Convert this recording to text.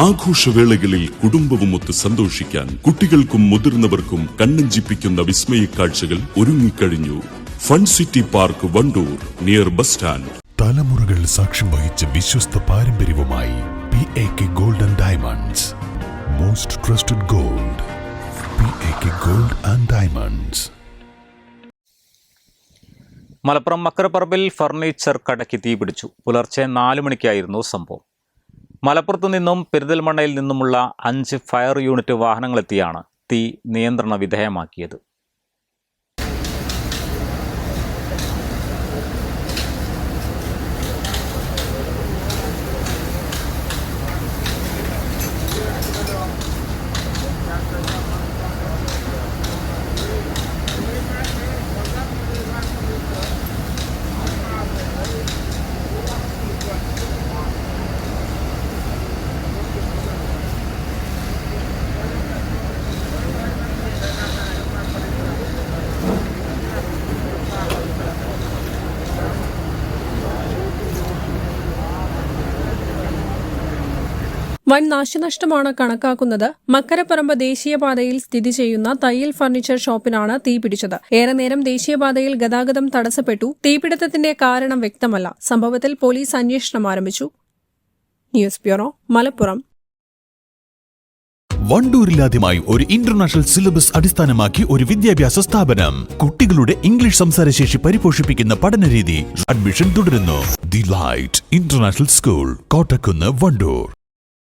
ആഘോഷവേളകളിൽ കുടുംബവുമൊത്ത് സന്തോഷിക്കാൻ കുട്ടികൾക്കും മുതിർന്നവർക്കും കണ്ണഞ്ചിപ്പിക്കുന്ന വിസ്മയ കാഴ്ചകൾ ഒരുങ്ങിക്കഴിഞ്ഞു. Fun city park Wandoor near bus stand. തലമുറകൾ സാക്ഷ്യം വഹിച്ച വിശ്വസ്ത പാരമ്പര്യവുമായി P A K golden and diamonds most trusted gold P A K gold and diamonds Malappuram മക്കരപ്പറമ്പിൽ furniture കടയ്ക്ക് തീപിടിച്ചു. പുലർച്ചെ നാല് മണിക്കായിരുന്നു സംഭവം. മലപ്പുറത്തു നിന്നും പെരിന്തൽമണ്ണയിൽ നിന്നുമുള്ള അഞ്ച് ഫയർ യൂണിറ്റ് വാഹനങ്ങളെത്തിയാണ് തീ നിയന്ത്രണ വിധേയമാക്കിയത്. വൻ നാശനഷ്ടമാണ് കണക്കാക്കുന്നത്. മക്കരപ്പറമ്പ് ദേശീയപാതയിൽ സ്ഥിതി ചെയ്യുന്ന തയ്യൽ ഫർണിച്ചർ ഷോപ്പിനാണ് തീപിടിച്ചത് ഏറെ നേരം ദേശീയപാതയിൽ ഗതാഗതം തടസ്സപ്പെട്ടു. തീപിടുത്തത്തിന്റെ കാരണം വ്യക്തമല്ല. സംഭവത്തിൽ പോലീസ് അന്വേഷണം ആരംഭിച്ചു. News bureau Malappuram. വണ്ടൂരിലാദ്യമായി ഒരു ഇന്റർനാഷണൽ സിലബസ് അടിസ്ഥാനമാക്കി ഒരു വിദ്യാഭ്യാസ സ്ഥാപനം. കുട്ടികളുടെ ഇംഗ്ലീഷ് സംസാരശേഷി പരിപോഷിപ്പിക്കുന്ന പഠനരീതി അഡ്മിഷൻ തുടരുന്നു. The light international school Kottakkunnu Wandoor.